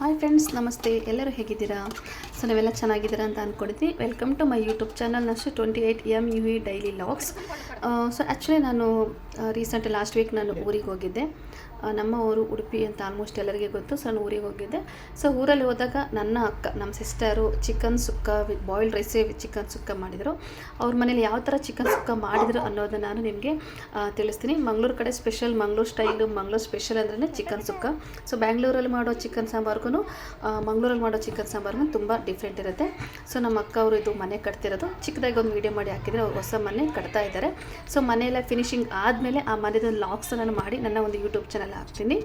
Hi friends, ನಮಸ್ತೆ. ಎಲ್ಲರೂ ಹೇಗಿದ್ದೀರಾ? ಸೊ, ನೀವೆಲ್ಲ ಚೆನ್ನಾಗಿದ್ದೀರಾ ಅಂತ ಅಂದ್ಕೊಂಡಿದ್ದೀನಿ welcome to my YouTube channel ನಷ್ಟು twenty eight M U V daily vlogs so actually ನಾನು ರೀಸೆಂಟ್ ಲಾಸ್ಟ್ ವೀಕ್ ನಾನು ಊರಿಗೆ ಹೋಗಿದ್ದೆ. ನಮ್ಮ ಊರು ಉಡುಪಿ ಅಂತ ಆಲ್ಮೋಸ್ಟ್ ಎಲ್ಲರಿಗೆ ಗೊತ್ತು. ಸೊ ನಾನು ಊರಿಗೆ ಹೋಗಿದ್ದೆ. ಸೊ ಊರಲ್ಲಿ ಹೋದಾಗ ನನ್ನ ಅಕ್ಕ, ನಮ್ಮ sister chicken sukka with boiled ರೈಸೇ with chicken sukka ಮಾಡಿದರು. ಅವ್ರ ಮನೇಲಿ ಯಾವ ಥರ ಚಿಕನ್ ಸುಕ್ಕ ಮಾಡಿದರು ಅನ್ನೋದನ್ನ ನಾನು ನಿಮಗೆ ತಿಳಿಸ್ತೀನಿ. ಮಂಗ್ಳೂರು ಕಡೆ special Mangalore style Mangalore special ಅಂದ್ರೆ ಚಿಕನ್ ಸುಕ್ಕ. ಸೊ ಬ್ಯಾಂಗ್ಳೂರಲ್ಲಿ ಮಾಡೋ ಚಿಕನ್ ಸಾಂಬಾರ್ಗೂ ಮಂಗ್ಳೂರಲ್ಲಿ ಮಾಡೋ ಚಿಕನ್ ಸಾಂಬಾರ್ಗೂ ತುಂಬ ಡಿಫ್ರೆಂಟ್ ಇರುತ್ತೆ. ಸೊ ನಮ್ಮ ಅಕ್ಕ ಅವರು ಇದು ಮನೆ ಕಟ್ತಿರೋದು. ಚಿಕ್ಕದಾಗಿ ಒಂದು ವೀಡಿಯೋ ಮಾಡಿ ಹಾಕಿದರೆ ಅವ್ರು ಹೊಸ ಮನೆ ಕಟ್ತಾ ಇದ್ದಾರೆ. ಸೊ ಮನೆಯೆಲ್ಲ ಫಿನಿಶಿಂಗ್ ಆದಮೇಲೆ ಆ ಮನೆದ ಲಾಗ್ಸ್ ನಾನು ಮಾಡಿ ನನ್ನ ಒಂದು ಯೂಟ್ಯೂಬ್ ಚಾನಲ್ ಹಾಕ್ತೀನಿ.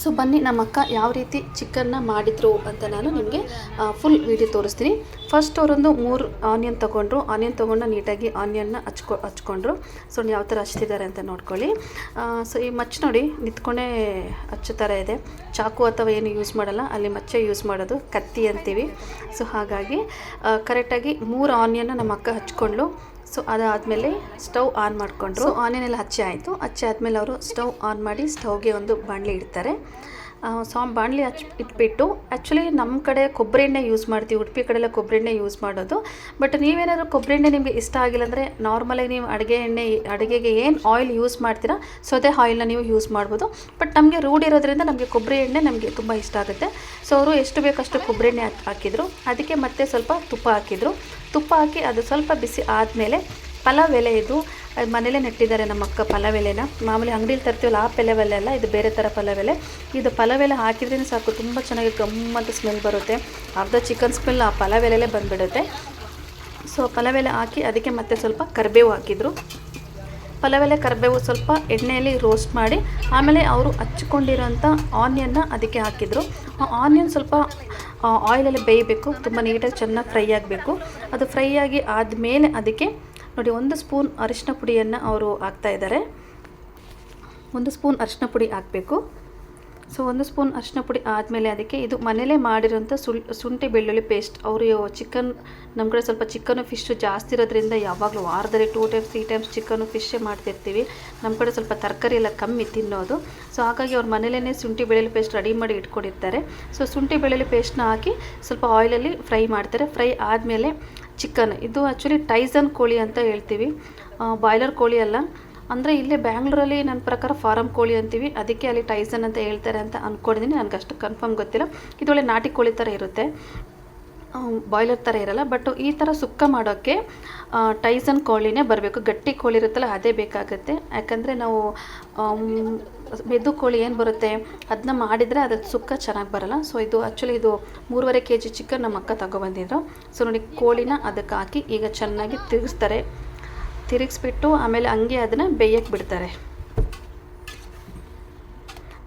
ಸೊ ಬನ್ನಿ ನಮ್ಮ ಅಕ್ಕ ಯಾವ ರೀತಿ ಚಿಕನ್ನ ಮಾಡಿದ್ರು ಅಂತ ನಾನು ನಿಮಗೆ ಫುಲ್ ವಿಡಿಯೋ ತೋರಿಸ್ತೀನಿ. ಫಸ್ಟ್ ಅವರೊಂದು ಮೂರು ಆನಿಯನ್ ತೊಗೊಂಡ್ರು. ಆನಿಯನ್ ತೊಗೊಂಡು ನೀಟಾಗಿ ಆನಿಯನ್ನ ಹಚ್ಕೊ, ಹಚ್ಕೊಂಡ್ರು. ಸೊ ಯಾವ ಥರ ಹಚ್ತಿದ್ದಾರೆ ಅಂತ ನೋಡ್ಕೊಳ್ಳಿ. ಸೊ ಈ ಮಚ್ಚ ನೋಡಿ, ನಿಂತ್ಕೊಂಡೇ ಹಚ್ಚೋ ಥರ ಇದೆ. ಚಾಕು ಅಥವಾ ಏನು ಯೂಸ್ ಮಾಡಲ್ಲ. ಅಲ್ಲಿ ಮಚ್ಚೆ ಯೂಸ್ ಮಾಡೋದು ಕತ್ತಿ ಅಂತೀವಿ. ಸೊ ಹಾಗಾಗಿ ಕರೆಕ್ಟಾಗಿ ಮೂರು ಆನಿಯನ್ನ ನಮ್ಮ ಅಕ್ಕ ಹಚ್ಕೊಂಡ್ಲು ಸೊ ಅದಾದಮೇಲೆ ಸ್ಟವ್ ಆನ್ ಮಾಡಿಕೊಂಡ್ರು. ಆನಿಯನ್ನೆಲ್ಲ ಹಚ್ಚೆ ಹಚ್ಚಿ ಆಯಿತು. ಹಚ್ಚಿ ಆದಮೇಲೆ ಅವರು ಸ್ಟವ್ ಆನ್ ಮಾಡಿ ಸ್ಟವ್ಗೆ ಒಂದು ಬಾಣಲೆ ಇಡ್ತಾರೆ. ಸೊ ಬಾಣಲಿ ಹಚ್ ಇಟ್ಬಿಟ್ಟು ಆ್ಯಕ್ಚುಲಿ ನಮ್ಮ ಕಡೆ ಕೊಬ್ಬರಿ ಎಣ್ಣೆ ಯೂಸ್ ಮಾಡ್ತೀವಿ, ಉಡುಪಿ ಕಡೆಲ್ಲ ಕೊಬ್ಬರಿ ಎಣ್ಣೆ ಯೂಸ್ ಮಾಡೋದು. ಬಟ್ ನೀವೇನಾದರೂ ಕೊಬ್ಬರಿ ಎಣ್ಣೆ ನಿಮಗೆ ಇಷ್ಟ ಆಗಿಲ್ಲ ಅಂದರೆ ನಾರ್ಮಲಾಗಿ ನೀವು ಅಡುಗೆ ಎಣ್ಣೆ, ಅಡುಗೆಗೆ ಏನು ಆಯಿಲ್ ಯೂಸ್ ಮಾಡ್ತೀರಾ, ಸೊದೆ ಆಯಿಲ್ನ ನೀವು ಯೂಸ್ ಮಾಡ್ಬೋದು. ಬಟ್ ನಮಗೆ ರೂಢಿ ಇರೋದ್ರಿಂದ ನಮಗೆ ಕೊಬ್ಬರಿ ಎಣ್ಣೆ ನಮಗೆ ತುಂಬ ಇಷ್ಟ ಆಗುತ್ತೆ. ಸೊ ಅವರು ಎಷ್ಟು ಬೇಕಷ್ಟು ಕೊಬ್ಬರಿ ಎಣ್ಣೆ ಹಾಕಿದ್ರು. ಅದಕ್ಕೆ ಮತ್ತೆ ಸ್ವಲ್ಪ ತುಪ್ಪ ಹಾಕಿದರು. ತುಪ್ಪ ಹಾಕಿ ಅದು ಸ್ವಲ್ಪ ಬಿಸಿ ಆದಮೇಲೆ ಪಲಾವ್ ಎಲೆ ಇದು ಅದು ಮನೇಲೇ ನೆಟ್ಟಿದ್ದಾರೆ ನಮ್ಮ ಅಕ್ಕ ಪಲಾವ್ ಎಲೆನ ಮಾಮೂಲಿ ಅಂಗಡಿಲಿ ತರ್ತೀವಲ್ಲ ಆ ಪಲಾವ್ ಎಲೆ ಅಲ್ಲ ಇದು ಬೇರೆ ಥರ ಪಲಾವ್ ಎಲೆ ಇದು ಪಲಾವ್ ಎಲೆ ಹಾಕಿದ್ರೇ ಸಾಕು, ತುಂಬ ಚೆನ್ನಾಗಿ ಗಮ್ಮಂತ ಸ್ಮೆಲ್ ಬರುತ್ತೆ. ಅರ್ಧ ಚಿಕನ್ ಸ್ಮೆಲ್ ಆ ಪಲಾವ್ ಎಲೆಲೇ ಬಂದುಬಿಡುತ್ತೆ. ಸೊ ಪಲಾವ್ ಎಲೆ ಹಾಕಿ ಅದಕ್ಕೆ ಮತ್ತೆ ಸ್ವಲ್ಪ ಕರಿಬೇವು ಹಾಕಿದರು. ಪಲಾವ್ ಎಲೆ ಕರಿಬೇವು ಸ್ವಲ್ಪ ಎಣ್ಣೆಯಲ್ಲಿ ರೋಸ್ಟ್ ಮಾಡಿ, ಆಮೇಲೆ ಅವರು ಹಚ್ಕೊಂಡಿರೋಂಥ ಆನಿಯನ್ನ ಅದಕ್ಕೆ ಹಾಕಿದರು. ಆನಿಯನ್ ಸ್ವಲ್ಪ ಆಯಿಲಲ್ಲಿ ಬೇಯಬೇಕು, ತುಂಬ ನೀಟಾಗಿ ಚೆನ್ನಾಗಿ ಫ್ರೈ ಆಗಬೇಕು. ಅದು ಫ್ರೈ ಆಗಿ ಆದಮೇಲೆ ಅದಕ್ಕೆ ನೋಡಿ, ಒಂದು ಸ್ಪೂನ್ ಅರಿಶಿನ ಪುಡಿಯನ್ನು ಅವರು ಹಾಕ್ತಾ ಇದ್ದಾರೆ. ಒಂದು ಸ್ಪೂನ್ ಅರಿಶಿನ ಪುಡಿ ಹಾಕಬೇಕು. ಸೊ ಒಂದು ಸ್ಪೂನ್ ಅರಿಶಿನ ಪುಡಿ ಆದಮೇಲೆ ಅದಕ್ಕೆ ಇದು ಮನೆಯಲ್ಲೇ ಮಾಡಿರೋಂಥ ಸುಳ್ ಬೆಳ್ಳುಳ್ಳಿ ಪೇಸ್ಟ್. ಅವರು ಚಿಕನ್ ನಮ್ಮ ಕಡೆ ಸ್ವಲ್ಪ ಚಿಕನು ಫಿಶ್ಶು ಜಾಸ್ತಿ ಇರೋದ್ರಿಂದ ಯಾವಾಗಲೂ ವಾರದಲ್ಲಿ two times, three times chicken ಫಿಶ್ಶೇ ಮಾಡ್ತಿರ್ತೀವಿ. ನಮ್ಮ ಕಡೆ ಸ್ವಲ್ಪ ತರಕಾರಿ ಎಲ್ಲ ಕಮ್ಮಿ ತಿನ್ನೋದು. ಸೊ ಹಾಗಾಗಿ ಅವ್ರು ಮನೆಯಲ್ಲೇ ಶುಂಠಿ ಬೆಳ್ಳುಳ್ಳಿ ಪೇಸ್ಟ್ ರೆಡಿ ಮಾಡಿ ಇಟ್ಕೊಂಡಿರ್ತಾರೆ. ಸೊ ಶುಂಠಿ ಬೆಳ್ಳುಳ್ಳಿ ಪೇಸ್ಟ್ನ ಹಾಕಿ ಸ್ವಲ್ಪ ಆಯಿಲಲ್ಲಿ ಫ್ರೈ ಮಾಡ್ತಾರೆ. ಫ್ರೈ ಆದಮೇಲೆ ಚಿಕನ್. ಇದು ಆ್ಯಕ್ಚುಲಿ ಟೈಸನ್ ಕೋಳಿ ಅಂತ ಹೇಳ್ತೀವಿ. ಬಾಯ್ಲರ್ ಕೋಳಿ ಅಲ್ಲ. ಅಂದರೆ ಇಲ್ಲೇ ಬ್ಯಾಂಗ್ಳೂರಲ್ಲಿ ನನ್ನ ಪ್ರಕಾರ ಫಾರಮ್ ಕೋಳಿ ಅಂತೀವಿ. ಅದಕ್ಕೆ ಅಲ್ಲಿ ಟೈಸನ್ ಅಂತ ಹೇಳ್ತಾರೆ ಅಂತ ಅಂದ್ಕೊಂಡಿದ್ದೀನಿ ನನಗೆ ಅಷ್ಟು ಕನ್ಫರ್ಮ್ ಗೊತ್ತಿಲ್ಲ. ಇದೊಳ್ಳೆ ನಾಟಿ ಕೋಳಿ ಥರ ಇರುತ್ತೆ. ಬಾಯ್ಲರ್ ಥರ ಇರಲ್ಲ. ಬಟ್ ಈ ಥರ ಸುಕ್ಕ ಮಾಡೋಕ್ಕೆ ಟೈಸನ್ ಕೋಳಿನೇ ಬರಬೇಕು. ಗಟ್ಟಿ ಕೋಳಿ ಇರುತ್ತಲ್ಲ, ಅದೇ ಬೇಕಾಗುತ್ತೆ. ಯಾಕಂದರೆ ನಾವು ಮೆದು ಕೋಳಿ ಏನು ಬರುತ್ತೆ? ಅದನ್ನ ಮಾಡಿದರೆ ಅದ್ರ ಸುಕ್ಕ ಚೆನ್ನಾಗಿ ಬರಲ್ಲ. ಸೊ ಇದು ಆ್ಯಕ್ಚುಲಿ ಇದು ಮೂರುವರೆ ಕೆ ಜಿ ಚಿಕನ್ ನಮ್ಮ ಅಕ್ಕ ತಗೊಬಂದಿದ್ರು. ಸೊ ನೋಡಿ ಕೋಳಿನ ಅದಕ್ಕೆ ಹಾಕಿ ಈಗ ಚೆನ್ನಾಗಿ ತಿರುಗಿಸ್ತಾರೆ. ತಿರುಗಿಸ್ಬಿಟ್ಟು ಆಮೇಲೆ ಹಂಗೆ ಅದನ್ನು ಬೇಯಕ್ಕೆ ಬಿಡ್ತಾರೆ.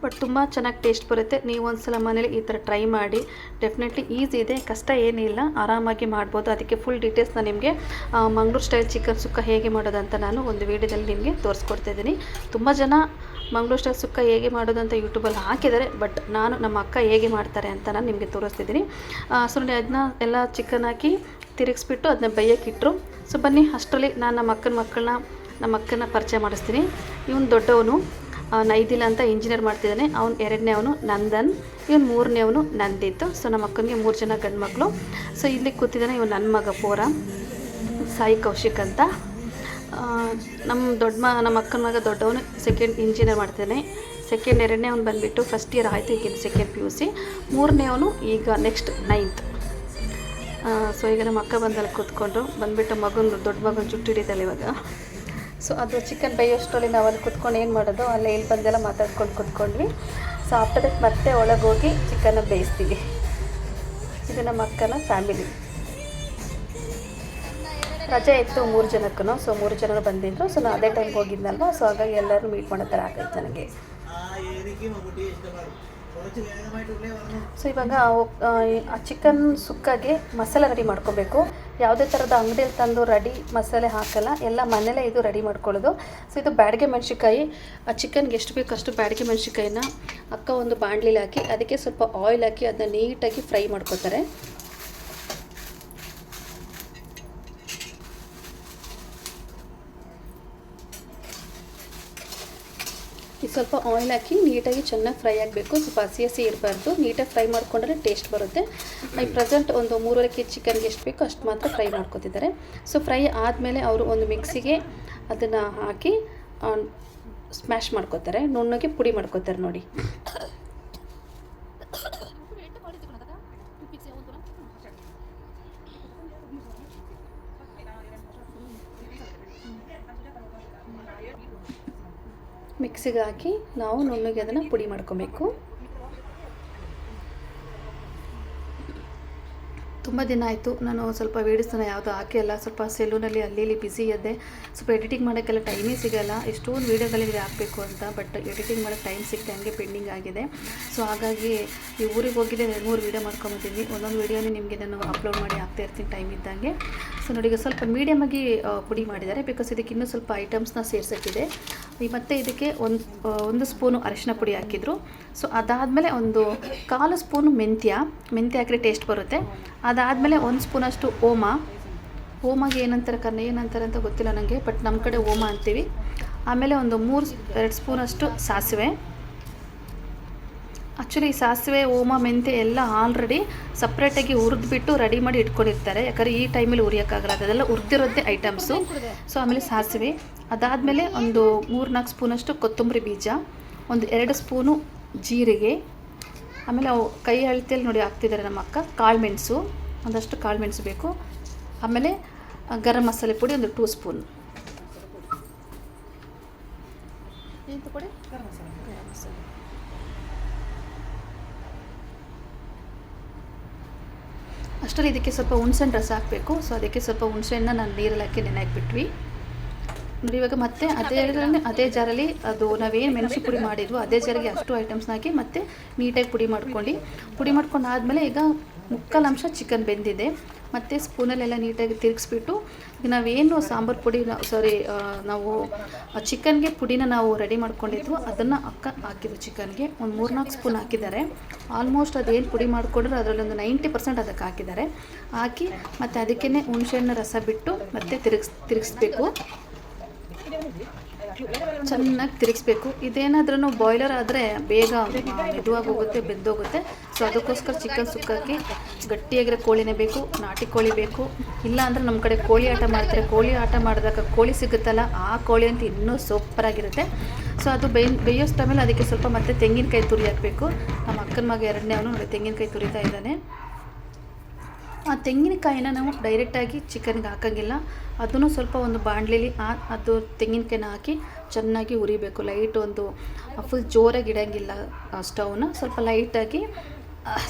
ಬಟ್ ತುಂಬ ಚೆನ್ನಾಗಿ ಟೇಸ್ಟ್ ಬರುತ್ತೆ. ನೀವು ಒಂದ್ಸಲ ಮನೇಲಿ ಈ ಥರ ಟ್ರೈ ಮಾಡಿ ಡೆಫಿನೆಟ್ಲಿ ಈಸಿ ಇದೆ, ಕಷ್ಟ ಏನಿಲ್ಲ, ಆರಾಮಾಗಿ ಮಾಡ್ಬೋದು. ಅದಕ್ಕೆ ಫುಲ್ ಡೀಟೇಲ್ಸ್ ನಾನು ನಿಮಗೆ ಮಂಗ್ಳೂರು ಸ್ಟೈಲ್ ಚಿಕನ್ ಸುಕ್ಕ ಹೇಗೆ ಮಾಡೋದು ಅಂತ ನಾನು ಒಂದು ವೀಡಿಯೋದಲ್ಲಿ ನಿಮಗೆ ತೋರಿಸ್ಕೊಡ್ತಿದ್ದೀನಿ ತುಂಬ ಜನ ಮಂಗ್ಳೂರು ಸ್ಟೈಲ್ ಸುಕ್ಕ ಹೇಗೆ ಮಾಡೋದು ಅಂತ ಯೂಟ್ಯೂಬಲ್ಲಿ ಹಾಕಿದ್ದಾರೆ, ಬಟ್ ನಾನು ನಮ್ಮ ಅಕ್ಕ ಹೇಗೆ ಮಾಡ್ತಾರೆ ಅಂತ ನಾನು ನಿಮಗೆ ತೋರಿಸ್ತಿದ್ದೀನಿ ಸೊ ಅದನ್ನ ಎಲ್ಲ ಚಿಕನ್ ಹಾಕಿ ತಿರುಗಿಸ್ಬಿಟ್ಟು ಅದನ್ನ ಬೇಯಕ್ಕಿಟ್ರು ಸೊ ಬನ್ನಿ, ಅಷ್ಟರಲ್ಲಿ ನಾನು ನಮ್ಮ ಅಕ್ಕನ ಮಕ್ಕಳನ್ನ, ನಮ್ಮ ಅಕ್ಕನ ಪರಿಚಯ ಮಾಡಿಸ್ತೀನಿ. ಇವನು ದೊಡ್ಡವನು ನೈದಿಲ್ಲ ಅಂತ ಇಂಜಿನಿಯರ್ ಮಾಡ್ತಿದ್ದಾನೆ ಅವ್ನು ಎರಡನೇ ಅವನು ನಂದನ್. ಇವನು ಮೂರನೇ ಅವನು ನಂದಿತ್ತು ಸೊ ನಮ್ಮ ಅಕ್ಕನಿಗೆ ಮೂರು ಜನ ಗಂಡು ಮಕ್ಕಳು ಸೊ ಇಲ್ಲಿ ಕೂತಿದ್ದಾನೆ ಇವನು ನನ್ನ ಮಗ ಪೋರ. ಸಾಯಿ ಕೌಶಿಕ್ ಅಂತ. ನಮ್ಮ ದೊಡ್ಡ ಮ, ನಮ್ಮ ಅಕ್ಕನ ಮಗ ದೊಡ್ಡವನು ಸೆಕೆಂಡ್ ಇಂಜಿನಿಯರ್ ಮಾಡ್ತಾನೆ ಸೆಕೆಂಡ್ ಎರಡನೇ ಅವ್ನು ಬಂದುಬಿಟ್ಟು ಫಸ್ಟ್ ಇಯರ್ ಆಯಿತು ಈಗ ಸೆಕೆಂಡ್ ಪಿ ಯು ಸಿ ಮೂರನೇ ಅವನು ಈಗ ನೆಕ್ಸ್ಟ್ ನೈನ್ತ್ ಸೊ ಈಗ ನಮ್ಮ ಅಕ್ಕ ಬಂದಲ್ಲಿ ಕೂತ್ಕೊಂಡ್ರು ಬಂದುಬಿಟ್ಟು ಮಗನ, ದೊಡ್ಡ ಮಗನ ಜುಟ್ಟು ಹಿಡಿದಲ್ಲ ಇವಾಗ. ಸೊ ಅದು ಚಿಕನ್ ಬೇಯೋಷ್ಟರಲ್ಲಿ ನಾವು ಅಲ್ಲಿ ಕುತ್ಕೊಂಡು ಏನು ಮಾಡೋದು? ಅಲ್ಲೇ ಇಲ್ಲಿ ಬಂದೆಲ್ಲ ಮಾತಾಡ್ಕೊಂಡು ಕುತ್ಕೊಂಡ್ವಿ. ಸೊ ಆಫ್ಟರ್ ಮತ್ತೆ ಒಳಗೆ ಹೋಗಿ ಚಿಕನ್ನ ಬೇಯಿಸ್ತೀವಿ. ಇದು ನಮ್ಮ ಅಕ್ಕನ ಫ್ಯಾಮಿಲಿ ರಜೆ ಇತ್ತು ಮೂರು ಜನಕ್ಕೂ ಸೊ ಮೂರು ಜನರು ಬಂದಿದ್ದರು ಸೊ ನಾನು ಅದೇ ಟೈಮ್ಗೆ ಹೋಗಿದ್ನಲ್ವ? ಸೊ ಹಾಗಾಗಿ ಎಲ್ಲರೂ ಮೀಟ್ ಮಾಡೋ ಥರ ಆಗೈತೆ ನನಗೆ. ಸೊ ಇವಾಗ ಆ ಚಿಕನ್ ಸುಕ್ಕಾಗೆ ಮಸಾಲೆ ರೆಡಿ ಮಾಡ್ಕೋಬೇಕು. ಯಾವುದೇ ಥರದ ಅಂಗಡಿಯಲ್ಲಿ ತಂದು ರೆಡಿ ಮಸಾಲೆ ಹಾಕಲ್ಲ, ಎಲ್ಲ ಮನೇಲೇ ಇದು ರೆಡಿ ಮಾಡ್ಕೊಳ್ಳೋದು. ಸೊ ಇದು ಬ್ಯಾಡಿಗೆ ಮೆಣಸಿಕಾಯಿ ಆ ಚಿಕನ್ಗೆ ಎಷ್ಟು ಬೇಕು ಅಷ್ಟು ಬ್ಯಾಡಿಗೆ ಮೆಣಸಿಕಾಯಿನ ಅಕ್ಕ ಒಂದು ಬಾಣಲಿಲಿ ಹಾಕಿ, ಅದಕ್ಕೆ ಸ್ವಲ್ಪ ಆಯಿಲ್ ಹಾಕಿ, ಅದನ್ನ ನೀಟಾಗಿ ಫ್ರೈ ಮಾಡ್ಕೋತಾರೆ. ಸ್ವಲ್ಪ ಆಯಿಲ್ ಹಾಕಿ ನೀಟಾಗಿ ಚೆನ್ನಾಗಿ ಫ್ರೈ ಆಗಬೇಕು. ಸ್ವಲ್ಪ ಹಸಿ ಹಸಿ ಇರಬಾರ್ದು. ನೀಟಾಗಿ ಫ್ರೈ ಮಾಡಿಕೊಂಡ್ರೆ ಟೇಸ್ಟ್ ಬರುತ್ತೆ. ಈ ಪ್ರೆಸೆಂಟ್ ಒಂದು ಮೂರುವರೆ ಕೆ ಜಿ ಚಿಕನ್ಗೆ ಎಷ್ಟು ಬೇಕೋ ಅಷ್ಟು ಮಾತ್ರ ಫ್ರೈ ಮಾಡ್ಕೊತಿದ್ದಾರೆ. ಸೊ ಫ್ರೈ ಆದಮೇಲೆ ಅವರು ಒಂದು ಮಿಕ್ಸಿಗೆ ಅದನ್ನು ಹಾಕಿ ಸ್ಮ್ಯಾಶ್ ಮಾಡ್ಕೋತಾರೆ. ನುಣ್ಣಗೆ ಪುಡಿ ಮಾಡ್ಕೋತಾರೆ ನೋಡಿ. ಮಿಕ್ಸಿಗೆ ಹಾಕಿ ನಾವು ನುಣ್ಣಗೆ ಅದನ್ನು ಪುಡಿ ಮಾಡ್ಕೊಬೇಕು. ತುಂಬ ದಿನ ಆಯಿತು, ನಾನು ಸ್ವಲ್ಪ ವೀಡಿಯೋಸ್ನ ಯಾವುದು ಹಾಕಿಲ್ಲ ಸ್ವಲ್ಪ ಸೆಲೂನಲ್ಲಿ ಅಲ್ಲಿ ಇಲ್ಲಿ ಬ್ಯುಸಿ ಇದ್ದೆ. ಸ್ವಲ್ಪ ಎಡಿಟಿಂಗ್ ಮಾಡೋಕ್ಕೆಲ್ಲ ಟೈಮೇ ಸಿಗೋಲ್ಲ, ಎಷ್ಟೊಂದು ವೀಡಿಯೋಗಳಿಗೆ ಹಾಕಬೇಕು ಅಂತ ಬಟ್ ಎಡಿಟಿಂಗ್ ಮಾಡೋಕ್ಕೆ ಟೈಮ್ ಸಿಗ್ತಾ ಹಂಗೆ ಪೆಂಡಿಂಗ್ ಆಗಿದೆ. ಸೊ ಹಾಗಾಗಿ ಈ ಊರಿಗೆ ಹೋಗಿದ್ದೆ, ಎರಡು ಮೂರು ವೀಡಿಯೋ ಮಾಡ್ಕೊಂಬಿದ್ದೀನಿ ಒಂದೊಂದು ವೀಡಿಯೋನೇ ನಿಮಗೆ ನಾನು ಅಪ್ಲೋಡ್ ಮಾಡಿ ಹಾಕ್ತಾ ಇರ್ತೀನಿ ಟೈಮ್ ಇದ್ದಂಗೆ. ಸೊ ನೋಡಿ, ಈಗ ಸ್ವಲ್ಪ ಮೀಡಿಯಮಾಗಿ ಪುಡಿ ಮಾಡಿದ್ದಾರೆ ಬಿಕಾಸ್ ಇದಕ್ಕೆ ಇನ್ನೂ ಸ್ವಲ್ಪ ಐಟಮ್ಸ್ನ ಸೇರ್ಸೋಕ್ಕಿದೆ. ಮತ್ತು ಇದಕ್ಕೆ ಒಂದು ಒಂದು ಸ್ಪೂನು ಅರಿಶಿನ ಪುಡಿ ಹಾಕಿದ್ರು. ಸೊ ಅದಾದಮೇಲೆ ಒಂದು ಕಾಲು ಸ್ಪೂನು ಮೆಂತ್ಯ. ಮೆಂತ್ಯ ಹಾಕಿದ್ರೆ ಟೇಸ್ಟ್ ಬರುತ್ತೆ. ಅದಾದಮೇಲೆ ಒಂದು ಸ್ಪೂನಷ್ಟು ಓಮ. ಓಮಗೆ ಏನಂತಾರೆ ಕನ್ನ ಏನಂತಾರೆ ಅಂತ ಗೊತ್ತಿಲ್ಲ ನನಗೆ ಬಟ್ ನಮ್ಮ ಕಡೆ ಓಮ ಅಂತೀವಿ. ಆಮೇಲೆ ಒಂದು ಮೂರು, ಎರಡು ಸ್ಪೂನಷ್ಟು ಸಾಸಿವೆ. ಆ್ಯಕ್ಚುಲಿ ಸಾಸಿವೆ, ಓಮ, ಮೆಂತೆ ಎಲ್ಲ ಆಲ್ರೆಡಿ ಸಪ್ರೇಟಾಗಿ ಹುರಿದ್ಬಿಟ್ಟು ರೆಡಿ ಮಾಡಿ ಇಟ್ಕೊಂಡಿರ್ತಾರೆ. ಯಾಕಂದರೆ ಈ ಟೈಮಲ್ಲಿ ಉರಿಯೋಕ್ಕಾಗಲ್ಲ ಅದೆಲ್ಲ ಹುರಿದಿರೋದೇ ಐಟಮ್ಸು ಸೊ ಆಮೇಲೆ ಸಾಸಿವೆ. ಅದಾದಮೇಲೆ ಒಂದು ಮೂರು ನಾಲ್ಕು ಸ್ಪೂನಷ್ಟು ಕೊತ್ತಂಬರಿ ಬೀಜ, ಒಂದು ಎರಡು ಸ್ಪೂನು ಜೀರಿಗೆ, ಆಮೇಲೆ ಅವು ಕೈ ಅಳತೆಯಲ್ಲಿ ನೋಡಿ ಹಾಕ್ತಿದ್ದಾರೆ ನಮ್ಮ ಅಕ್ಕ. ಕಾಳು ಮೆಣಸು, ಒಂದಷ್ಟು ಕಾಳು ಮೆಣಸು ಬೇಕು. ಆಮೇಲೆ, ಗರಂ ಮಸಾಲೆ ಪುಡಿ ಒಂದು ಟೂ ಸ್ಪೂನ್ ಏನು ತಗೊಳ್ಳಿ ಗರಂ ಮಸಾಲೆ ಅಷ್ಟರಲ್ಲಿ ಇದಕ್ಕೆ ಸ್ವಲ್ಪ ಹುಣ್ಸೆಹಣ್ಣು ರಸ ಹಾಕಬೇಕು. ಸೊ ಅದಕ್ಕೆ ಸ್ವಲ್ಪ ಹುಣ್ಸೆಹಣ್ಣ ನಾನು ನೀರಲ್ಲಿ ಹಾಕಿ ನೆನೆ ಹಾಕ್ಬಿಟ್ವಿ ನೋಡಿ ಇವಾಗ ಮತ್ತೆ ಅದೇ ಜಾರಲ್ಲಿ ಅದೇ ಜಾರಲ್ಲಿ ಅದು ನಾವೇನು ಮೆಣಸು ಪುಡಿ ಮಾಡಿದ್ವು. ಅದೇ ಜಾರಿಗೆ ಅಷ್ಟು ಐಟಮ್ಸ್ನ ಹಾಕಿ ಮತ್ತೆ ನೀಟಾಗಿ ಪುಡಿ ಮಾಡ್ಕೊಂಡು. ಪುಡಿ ಮಾಡ್ಕೊಂಡು ಆದಮೇಲೆ ಈಗ ಮುಕ್ಕಾಲು ಅಂಶ ಚಿಕನ್ ಬೆಂದಿದೆ. ಮತ್ತು ಸ್ಪೂನಲ್ಲೆಲ್ಲ ನೀಟಾಗಿ ತಿರುಗಿಸ್ಬಿಟ್ಟು ನಾವೇನು ಸಾಂಬಾರು ಪುಡಿ ಸಾರಿ ನಾವು ಚಿಕನ್ಗೆ ಪುಡಿನ ನಾವು ರೆಡಿ ಮಾಡ್ಕೊಂಡಿದ್ವು. ಅದನ್ನು ಅಕ್ಕ ಹಾಕಿದ್ವು ಚಿಕನ್ಗೆ. ಒಂದು ಮೂರ್ನಾಲ್ಕು ಸ್ಪೂನ್ ಹಾಕಿದ್ದಾರೆ. ಆಲ್ಮೋಸ್ಟ್ ಅದೇನು ಪುಡಿ ಮಾಡಿಕೊಂಡ್ರೆ ಅದರಲ್ಲಿ ಒಂದು ನೈಂಟಿ ಪರ್ಸೆಂಟ್ ಅದಕ್ಕೆ ಹಾಕಿದ್ದಾರೆ. ಹಾಕಿ ಮತ್ತು ಅದಕ್ಕೇ ಹುಣಸೆಹಣ್ಣು ರಸ ಬಿಟ್ಟು ಮತ್ತೆ ತಿರುಗಿಸ್ ತಿರುಗಿಸ್ಬೇಕು. ಚೆನ್ನಾಗಿ ತಿರುಗಿಸ್ಬೇಕು. ಇದೇನಾದ್ರೂ ಬಾಯ್ಲರ್ ಆದರೆ ಬೇಗ ಮೆದುವಾಗಿ ಹೋಗುತ್ತೆ ಬೆದ್ದೋಗುತ್ತೆ ಸೊ ಅದಕ್ಕೋಸ್ಕರ ಚಿಕನ್ ಸುಕ್ಕಕ್ಕೆ ಗಟ್ಟಿಯಾಗಿರೋ ಕೋಳಿನೇ ಬೇಕು, ನಾಟಿ ಕೋಳಿ ಬೇಕು. ಇಲ್ಲ ಅಂದರೆ ನಮ್ಮ ಕಡೆ ಕೋಳಿ ಆಟ ಮಾಡ್ತಾರೆ. ಕೋಳಿ ಆಟ ಮಾಡಿದಾಗ ಕೋಳಿ ಸಿಗುತ್ತಲ್ಲ, ಆ ಕೋಳಿ ಅಂತ ಇನ್ನೂ ಸೂಪರಾಗಿರುತ್ತೆ ಸೊ ಅದು ಬೇಯ್ ಟೈಮಲ್ಲಿ ಅದಕ್ಕೆ ಸ್ವಲ್ಪ ಮತ್ತೆ ತೆಂಗಿನಕಾಯಿ ತುರಿ ಹಾಕಬೇಕು. ನಮ್ಮ ಅಕ್ಕನ ಮಗ ಎರಡನೇ ಅವನು ತೆಂಗಿನಕಾಯಿ ತುರಿತಾ ಇದ್ದಾನೆ. ಆ ತೆಂಗಿನಕಾಯಿನ ನಾವು ಡೈರೆಕ್ಟಾಗಿ ಚಿಕನ್ಗೆ ಹಾಕೋಂಗಿಲ್ಲ. ಅದನ್ನು ಸ್ವಲ್ಪ ಒಂದು ಬಾಣಲಿಲಿ ಅದು ತೆಂಗಿನಕಾಯಿನ ಹಾಕಿ ಚೆನ್ನಾಗಿ ಉರಿಬೇಕು ಲೈಟ್ ಒಂದು ಫುಲ್ ಜೋರಾಗಿ ಇಡೋಂಗಿಲ್ಲ ಸ್ಟವ್ನ ಸ್ವಲ್ಪ ಲೈಟಾಗಿ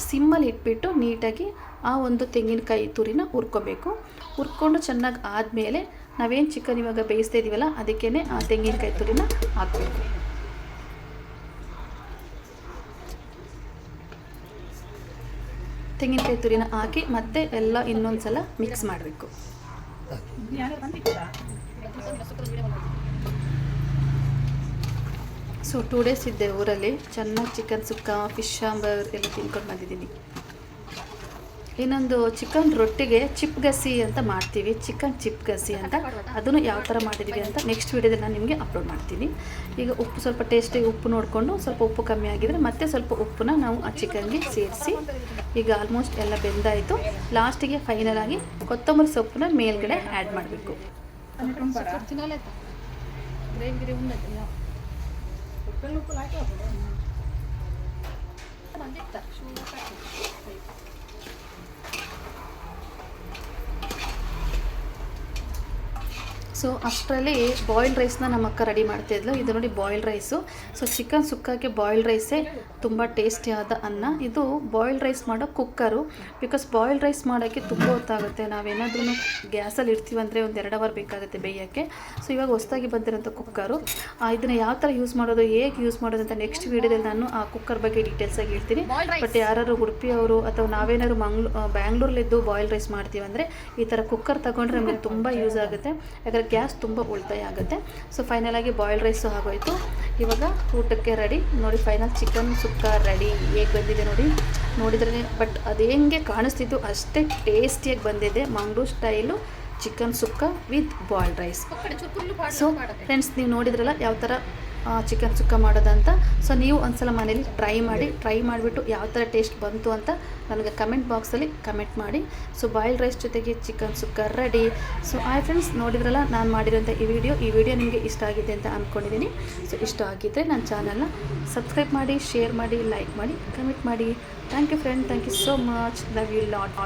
ಸಿಮ್ಮಲ್ಲಿ ಇಟ್ಬಿಟ್ಟು ನೀಟಾಗಿ ಆ ಒಂದು ತೆಂಗಿನಕಾಯಿ ತುರಿನ ಹುರ್ಕೊಬೇಕು. ಹುರ್ಕೊಂಡು ಚೆನ್ನಾಗಿ ಆದಮೇಲೆ ನಾವೇನು ಚಿಕನ್ ಇವಾಗ ಬೇಯಿಸ್ತಾ ಇದ್ದೀವಲ್ಲ ಅದಕ್ಕೇ ಆ ತೆಂಗಿನಕಾಯಿ ತುರಿನ ಹಾಕಬೇಕು. ತೆಂಗಿನಕಾಯಿ ತುರಿನ ಹಾಕಿ ಮತ್ತೆ ಎಲ್ಲ ಇನ್ನೊಂದು ಸಲ ಮಿಕ್ಸ್ ಮಾಡಬೇಕು. ಸೊ ಟೂ ಡೇಸ್ ಇದ್ದೆ ಊರಲ್ಲಿ. ಚೆನ್ನಾಗಿ ಚಿಕನ್ ಸುಕ್ಕ ಫಿಶ್ ಸಾಂಬಾರ್ ಎಲ್ಲ ತಿನ್ಕೊಂಡು ಬಂದಿದ್ದೀನಿ. ಇನ್ನೊಂದು ಚಿಕನ್ ರೊಟ್ಟಿಗೆ ಚಿಪ್ ಗಸಿ ಅಂತ ಮಾಡ್ತೀವಿ ಚಿಕನ್ ಚಿಪ್ ಗಸಿ ಅಂತ. ಅದನ್ನು ಯಾವ ಥರ ಮಾಡಿದ್ದೀವಿ ಅಂತ ನೆಕ್ಸ್ಟ್ ವೀಡಿಯೋದಲ್ಲಿ ನಾನು ನಿಮಗೆ ಅಪ್ಲೋಡ್ ಮಾಡ್ತೀನಿ. ಈಗ ಉಪ್ಪು ಸ್ವಲ್ಪ ಟೇಸ್ಟಿಗೆ ಉಪ್ಪು ನೋಡಿಕೊಂಡು ಸ್ವಲ್ಪ ಉಪ್ಪು ಕಮ್ಮಿ ಆಗಿದರೆ ಮತ್ತೆ ಸ್ವಲ್ಪ ಉಪ್ಪನ್ನ ನಾವು ಆ ಚಿಕನ್ಗೆ ಸೇರಿಸಿ ಈಗ ಆಲ್ಮೋಸ್ಟ್ ಎಲ್ಲ ಬೆಂದಾಯಿತು. ಲಾಸ್ಟಿಗೆ ಫೈನಲ್ ಆಗಿ ಕೊತ್ತಂಬರಿ ಸೊಪ್ಪನ್ನ ಮೇಲ್ಗಡೆ ಆ್ಯಡ್ ಮಾಡಬೇಕು. ಸೊ ಅಷ್ಟರಲ್ಲಿ ಬಾಯ್ಲ್ಡ್ ರೈಸ್ನ ನಮ್ಮ ಅಕ್ಕ ರೆಡಿ ಮಾಡ್ತಾಯಿದ್ಲು ಇದು ನೋಡಿ ಬಾಯ್ಲ್ಡ್ ರೈಸು ಸೊ ಚಿಕನ್ ಸುಕ್ಕಕ್ಕೆ ಬಾಯ್ಲ್ಡ್ ರೈಸೇ ತುಂಬ ಟೇಸ್ಟಿಯಾದ ಅನ್ನ. ಇದು ಬಾಯ್ಲ್ಡ್ ರೈಸ್ ಮಾಡೋ ಕುಕ್ಕರು ಬಿಕಾಸ್ ಬಾಯ್ಲ್ಡ್ ರೈಸ್ ಮಾಡೋಕ್ಕೆ ತುಂಬ ಹೊತ್ತಾಗುತ್ತೆ. ನಾವೇನಾದ್ರೂ ಗ್ಯಾಸಲ್ಲಿ ಇರ್ತೀವಿ ಅಂದರೆ ಒಂದು ಎರಡು ಅವರ್ ಬೇಕಾಗುತ್ತೆ ಬೇಯೋಕ್ಕೆ. ಸೊ ಇವಾಗ ಹೊಸದಾಗಿ ಬಂದಿರೋಂಥ ಕುಕ್ಕರು ಇದನ್ನು ಯಾವ ಥರ ಯೂಸ್ ಮಾಡೋದು ಹೇಗೆ ಯೂಸ್ ಮಾಡೋದು ಅಂತ ನೆಕ್ಸ್ಟ್ ವೀಡಿಯೋದಲ್ಲಿ ನಾನು ಆ ಕುಕ್ಕರ್ ಬಗ್ಗೆ ಡೀಟೇಲ್ಸಾಗಿ ಹೇಳ್ತೀನಿ. ಬಟ್ ಯಾರು ಉಡುಪಿಯವರು ಅಥವಾ ನಾವೇನಾದ್ರು ಮಂಗ್ಳೂ ಬ್ಯಾಂಗ್ಳೂರಲ್ಲಿದ್ದು ಬಾಯ್ಲ್ಡ್ ರೈಸ್ ಮಾಡ್ತೀವಿ ಅಂದರೆ ಈ ಥರ ಕುಕ್ಕರ್ ತಗೊಂಡ್ರೆ ನಮಗೆ ತುಂಬ ಯೂಸ್ ಆಗುತ್ತೆ. ಯಾಕಂದರೆ ಗ್ಯಾಸ್ ತುಂಬ ಉಳಿತಾಯ ಆಗುತ್ತೆ. ಸೊ ಫೈನಲಾಗಿ ಆಗಿ ಬಾಯ್ಲ್ ರೈಸು ಆಗೋಯ್ತು. ಇವಾಗ ಊಟಕ್ಕೆ ರೆಡಿ ನೋಡಿ ಫೈನಲ್ ಚಿಕನ್ ಸುಕ್ಕ ರೆಡಿ ಹೇಗೆ ಬಂದಿದೆ ನೋಡಿ. ನೋಡಿದ್ರೆ ಬಟ್ ಅದು ಹೆಂಗೆ ಕಾಣಿಸ್ತಿತ್ತು ಅಷ್ಟೇ ಟೇಸ್ಟಿಯಾಗಿ ಬಂದಿದೆ. Mangalore style chicken sukka with boiled rice so friends ನೀವು ನೋಡಿದ್ರಲ್ಲ ಯಾವ ಥರ ಚಿಕನ್ ಸುಕ್ಕ ಮಾಡೋದಂತ ಸೊ ನೀವು ಒಂದ್ಸಲ ಮನೇಲಿ ಟ್ರೈ ಮಾಡಿ ಟ್ರೈ ಮಾಡಿಬಿಟ್ಟು ಯಾವ ಥರ ಟೇಸ್ಟ್ ಬಂತು ಅಂತ ನನಗೆ ಕಮೆಂಟ್ ಬಾಕ್ಸಲ್ಲಿ ಕಮೆಂಟ್ ಮಾಡಿ. ಸೊ ಬಾಯ್ಲ್ಡ್ ರೈಸ್ ಜೊತೆಗೆ ಚಿಕನ್ ಸುಕ್ಕ ರೆಡಿ ಸೊ ಆಯ್ ಫ್ರೆಂಡ್ಸ್ ನೋಡಿದ್ರಲ್ಲ ನಾನು ಮಾಡಿರೋಂಥ ಈ ವಿಡಿಯೋ ಈ ವಿಡಿಯೋ ನಿಮಗೆ ಇಷ್ಟ ಆಗಿದೆ ಅಂತ ಅಂದ್ಕೊಂಡಿದ್ದೀನಿ ಸೊ ಇಷ್ಟ ಆಗಿದ್ದರೆ ನನ್ನ ಚಾನಲ್ನ ಸಬ್ಸ್ಕ್ರೈಬ್ ಮಾಡಿ ಶೇರ್ ಮಾಡಿ ಲೈಕ್ ಮಾಡಿ ಕಮೆಂಟ್ ಮಾಡಿ. Thank you friend thank you so much love you lot